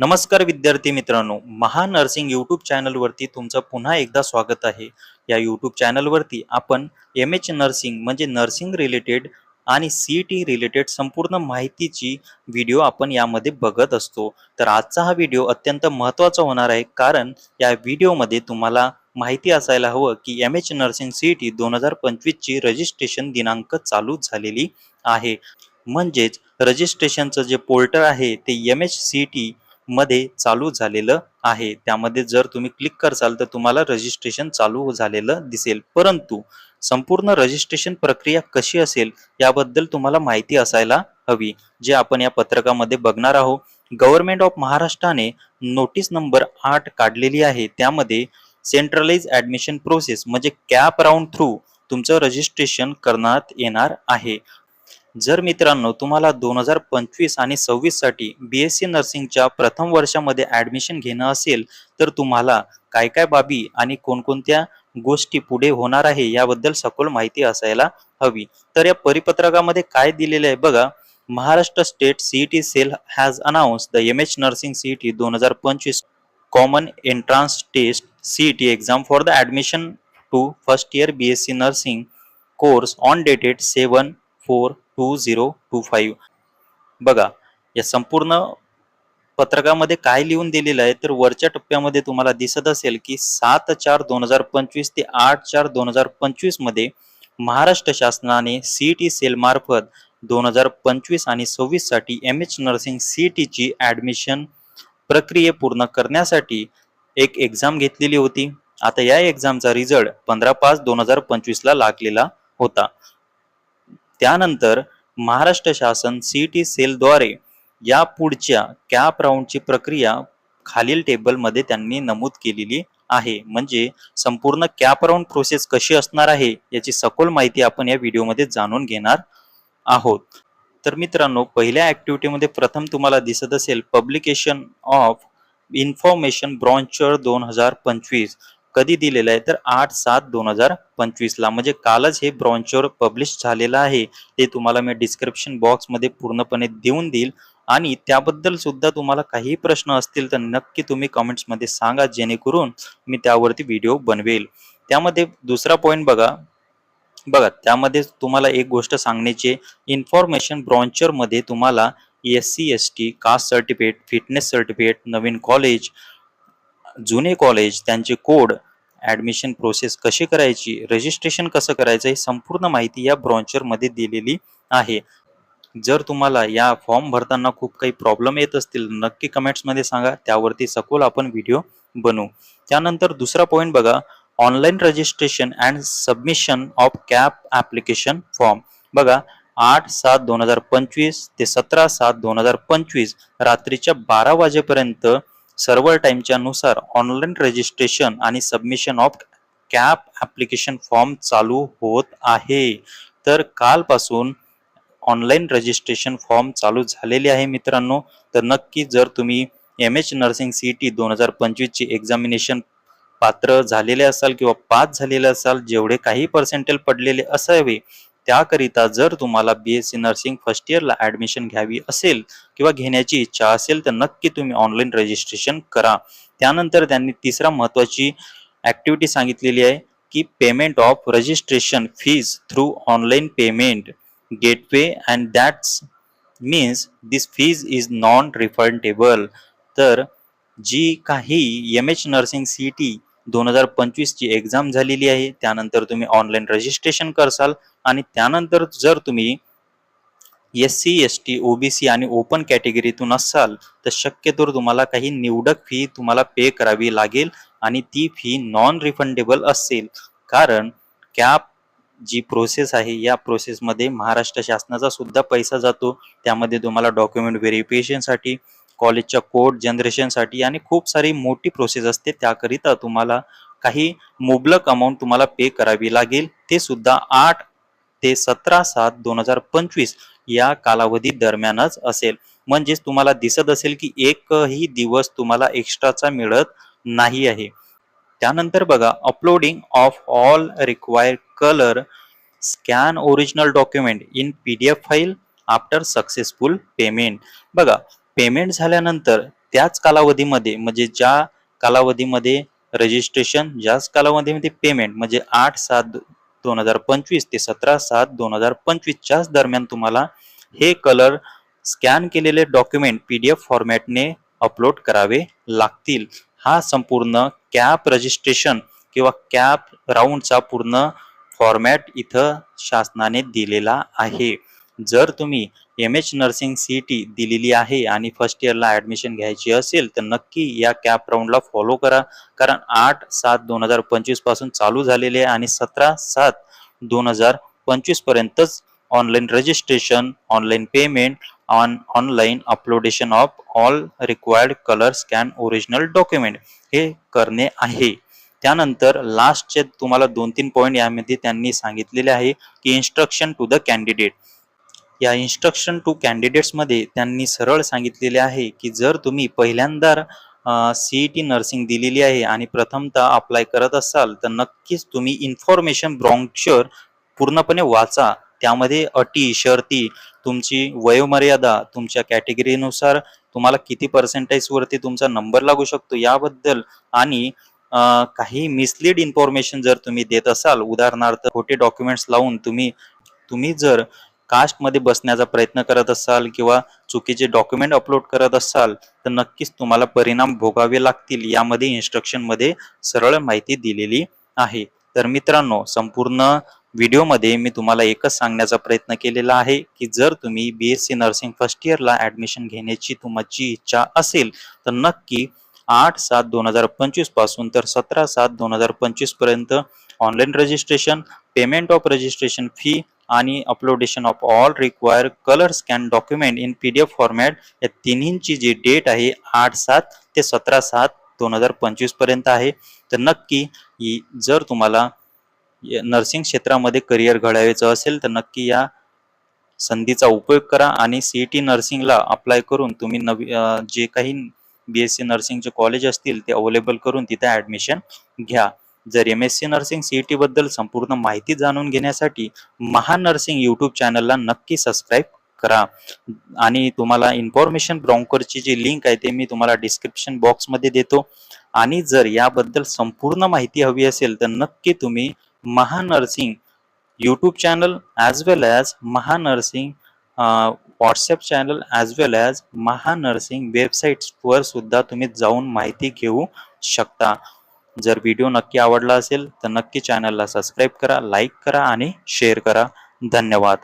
नमस्कार विद्यार्थी मित्रांनो महान नर्सिंग यूट्यूब चॅनलवरती तुमचं पुन्हा एकदा स्वागत आहे. या यूट्यूब चॅनलवरती आपण एम एच नर्सिंग म्हणजे नर्सिंग रिलेटेड आणि सी टी रिलेटेड संपूर्ण माहितीची व्हिडिओ आपण यामध्ये बघत असतो. तर आजचा हा व्हिडिओ अत्यंत महत्त्वाचा होणार आहे कारण या व्हिडिओमध्ये तुम्हाला माहिती असायला हवं की M H nursing C T दोन हजार पंचवीसची रजिस्ट्रेशन दिनांक चालू झालेली आहे. म्हणजेच रजिस्ट्रेशनचं जे पोर्टल आहे ते एम एच सी टी मध्ये चालू झालेलं आहे. त्यामध्ये जर तुम्ही क्लिक करसाल तर तुम्हाला रजिस्ट्रेशन चालू झालेलं दिसेल. परंतु संपूर्ण रजिस्ट्रेशन प्रक्रिया कशी असेल याबद्दल तुम्हाला माहिती असायला हवी जे आपण या पत्रकामध्ये बघणार आहोत. गव्हर्नमेंट ऑफ महाराष्ट्राने नोटीस नंबर आठ काढलेली आहे. त्यामध्ये सेंट्रलाइज ऍडमिशन प्रोसेस म्हणजे कॅप राऊंड थ्रू तुमचं रजिस्ट्रेशन करण्यात येणार आहे. जर मित्रांनो तुम्हाला दोन हजार पंचवीस आणि सव्वीससाठी बी एस सी नर्सिंगच्या प्रथम वर्षामध्ये ऍडमिशन घेणं असेल तर तुम्हाला काय काय बाबी आणि कोणकोणत्या गोष्टी पुढे होणार आहे याबद्दल सखोल माहिती असायला हवी. तर या परिपत्रकामध्ये काय दिलेलं आहे बघा. Maharashtra state CET cell has announce the M H nursing CET दोन हजार पंचवीस common entrance test CET exam for the admission to first year B S C nursing course on dated seven four two zero two five बघा या संपूर्ण पत्रकामध्ये काय लिहून दिलेलं आहे तर वरच्या टप्प्यामध्ये तुम्हाला दिसत असेल की सात चार दोन हजार पंचवीस ते आठ चार दोन हजार पंचवीसमध्ये महाराष्ट्र शासनाने सीईटी सेल मार्फत दोन हजार पंचवीस आणि सव्वीससाठी एम एच नर्सिंग सीईटीची ऍडमिशन प्रक्रिये पूर्ण करण्यासाठी एक एक्झाम घेतलेली होती. आता या एक्झामचा रिझल्ट पंधरा पाच दोन हजार पंचवीस ला लागलेला होता. त्यानंतर महाराष्ट्र शासन सीईटी सेलद्वारे या पुढच्या कॅप राऊंडची प्रक्रिया खालील टेबलमध्ये त्यांनी नमूद केलेली आहे. म्हणजे संपूर्ण कॅप राऊंड प्रोसेस कशी असणार आहे याची सखोल माहिती आपण या व्हिडिओमध्ये जाणून घेणार आहोत. तर मित्रांनो पहिल्या ऍक्टिव्हिटीमध्ये प्रथम तुम्हाला दिसत असेल पब्लिकेशन ऑफ इन्फॉर्मेशन ब्रॉन्चर दोन हजार पंचवीस. कधी दिलेलं आहे? तर आठ सात दोन हजार पंचवीस ला. म्हणजे कालच हे ब्रॉन्चर पब्लिश झालेलं आहे. ते तुम्हाला मी डिस्क्रिप्शन बॉक्समध्ये पूर्णपणे देऊन देईल. आणि त्याबद्दल सुद्धा तुम्हाला काही प्रश्न असतील तर नक्की तुम्ही कमेंट्समध्ये सांगा जेणेकरून मी त्यावरती व्हिडिओ बनवेल. त्यामध्ये दुसरा पॉईंट बघा. बघा त्यामध्ये तुम्हाला एक गोष्ट सांगण्याची इन्फॉर्मेशन ब्रॉन्चरमध्ये तुम्हाला S C S T caste certificate fitness certificate नवीन कॉलेज जुने कॉलेज त्यांचे कोड ॲडमिशन प्रोसेस कशी करायची रजिस्ट्रेशन कसं करायचं ही संपूर्ण माहिती या ब्रॉन्चरमध्ये दिलेली आहे. जर तुम्हाला या फॉर्म भरताना खूप काही प्रॉब्लेम येत असतील नक्की कमेंट्समध्ये सांगा त्यावरती सखोल आपण व्हिडिओ बनवू. त्यानंतर दुसरा पॉईंट बघा online registration and submission of CAP application form बघा आठ सात दोन हजार पंचवीस ते सतरा सात दोन हजार पंचवीस रात्रीच्या बारा वाजेपर्यंत सर्व्हर टाईमच्या नुसार ऑनलाईन रजिस्ट्रेशन आणि submission of CAP application form चालू होत आहे. तर कालपासून ऑनलाईन रजिस्ट्रेशन फॉर्म चालू झालेले आहे मित्रांनो. तर नक्की जर तुम्ही M H nursing C T दोन हजार पंचवीसची एक्झामिनेशन पात्र झालेले असाल किंवा पास झालेले असाल जेवढे काही पर्सेंटेल पडलेले असावे त्याकरिता जर तुम्हाला B S C nursing first इयरला ॲडमिशन घ्यावी असेल किंवा घेण्याची इच्छा असेल तर नक्की तुम्ही ऑनलाईन रजिस्ट्रेशन करा. त्यानंतर त्यांनी तिसरा महत्वाची ॲक्टिव्हिटी सांगितलेली आहे की payment of registration fees through online payment gateway and that's means this fees is non refundable तर जी काही M H nursing C T दोन हजार पंचवीसची एक्झाम झालेली आहे. त्यानंतर तुम्ही ऑनलाईन रजिस्ट्रेशन करसाल आणि त्यानंतर जर तुम्ही S C S T OBC आणि ओपन कॅटेगरीतून असाल तर शक्यतोवर तुम्हाला काही निवडक फी तुम्हाला पे करावी लागेल आणि ती फी नॉन रिफंडेबल असेल. कारण कॅप जी प्रोसेस आहे या प्रोसेसमध्ये महाराष्ट्र शासनाचा सुद्धा पैसा जातो. त्यामध्ये तुम्हाला डॉक्युमेंट व्हेरिफिकेशनसाठी कॉलेजच्या कोड जनरेशनसाठी आणि खूप सारी मोठी प्रोसेस असते. त्याकरिता तुम्हाला काही मुबलक अमाऊंट तुम्हाला पे करावी लागेल. ते सुद्धा आठ ते सतरा सात दोन हजार पंचवीस या कालावधी दरम्यानच असेल. म्हणजेच तुम्हाला दिसत असेल की एकही दिवस तुम्हाला एक्स्ट्राचा मिळत नाही आहे. त्यानंतर बघा uploading of all required colour scan original document in P D F file after successful payment बघा पेमेंट झाल्यानंतर त्याच कालावधीमध्ये म्हणजे ज्या कालावधीमध्ये रजिस्ट्रेशन ज्याच कालावधीमध्ये पेमेंट म्हणजे आठ सात दोन हजार पंचवीस ते सतरा सात दोन हजार पंचवीसच्याच दरम्यान तुम्हाला हे कलर स्कॅन केलेले डॉक्युमेंट पी डी एफ फॉर्मॅटने अपलोड करावे लागतील. हा संपूर्ण कॅप रजिस्ट्रेशन किंवा कॅप राऊंडचा पूर्ण फॉर्मॅट इथं शासनाने दिलेला आहे. जर तुम्ही M H nursing C T दिलेली आहे आणि फर्स्ट इयरला ॲडमिशन घ्यायची असेल तर नक्की या कॅप राऊंडला फॉलो करा. कारण आठ सात दोन हजार पंचवीसपासून चालू झालेले आहे आणि सतरा सात दोन हजार पंचवीस पर्यंतच online registration online payment on online uploadation of all required colour scan original document हे करणे आहे. त्यानंतर लास्टचे तुम्हाला दोन तीन पॉईंट यामध्ये त्यांनी सांगितलेले आहे की इन्स्ट्रक्शन टू द कॅन्डिडेट या इन्स्ट्रक्शन टू कॅन्डिडेट्समध्ये त्यांनी सरळ सांगितलेले आहे की जर तुम्ही पहिल्यांदा सी ई टी नर्सिंग दिलेली आहे आणि प्रथमतः अप्लाय करत असाल तर नक्कीच तुम्ही इन्फॉर्मेशन ब्रॉन्चर पूर्णपणे वाचा. त्यामध्ये अटी शर्ती तुमची वयोमर्यादा तुमच्या कॅटेगरीनुसार तुम्हाला किती पर्सेंटेजवरती तुमचा नंबर लागू शकतो याबद्दल आणि काही मिसलीड इन्फॉर्मेशन जर तुम्ही देत असाल उदाहरणार्थ खोटे डॉक्युमेंट्स लावून तुम्ही तुम्ही जर कास्टमध्ये बसण्याचा प्रयत्न करत असाल किंवा चुकीचे डॉक्युमेंट अपलोड करत असाल तर नक्कीच तुम्हाला परिणाम भोगावे लागतील. यामध्ये इन्स्ट्रक्शनमध्ये सरळ माहिती दिलेली आहे. तर मित्रांनो संपूर्ण व्हिडिओमध्ये मी तुम्हाला एकच सांगण्याचा प्रयत्न केलेला आहे की जर तुम्ही B S C nursing first इयरला ॲडमिशन घेण्याची तुमची इच्छा असेल तर नक्की आठ सात दोन हजार पंचवीसपासून तर सतरा सात दोन हजार पंचवीसपर्यंत online registration payment of registration fee आणि uploadation of all require colour scan document in P D F format या तिन्हींची जी डेट आहे आठ सात ते सतरा सात दोन हजार पंचवीसपर्यंत आहे. तर नक्की जर तुम्हाला या नर्सिंग क्षेत्रामध्ये करिअर घडावायचं असेल तर नक्की या संधीचा उपयोग करा आणि सी ई टी नर्सिंगला अप्लाय करून तुम्ही नवी जे काही बी एस सी नर्सिंगचे कॉलेज असतील ते अवेलेबल करून तिथे ॲडमिशन घ्या. जर M S C nursing CET बद्दल संपूर्ण माहिती जाणून घेण्यासाठी महान नर्सिंग यूट्यूब चॅनलला नक्की सबस्क्राईब करा. आणि तुम्हाला इन्फॉर्मेशन ब्रॉन्करची जी लिंक आहे ते मी तुम्हाला डिस्क्रिप्शन बॉक्समध्ये देतो. आणि जर याबद्दल संपूर्ण माहिती हवी असेल तर नक्की तुम्ही Maha nursing YouTube channel as well as Maha nursing WhatsApp channel as well as Maha nursing वेबसाईट्सवर सुद्धा तुम्ही जाऊन माहिती घेऊ शकता. जर व्हिडिओ नक्की आवडला असेल तर नक्की चॅनलला सबस्क्राईब करा लाईक करा आणि शेअर करा. धन्यवाद.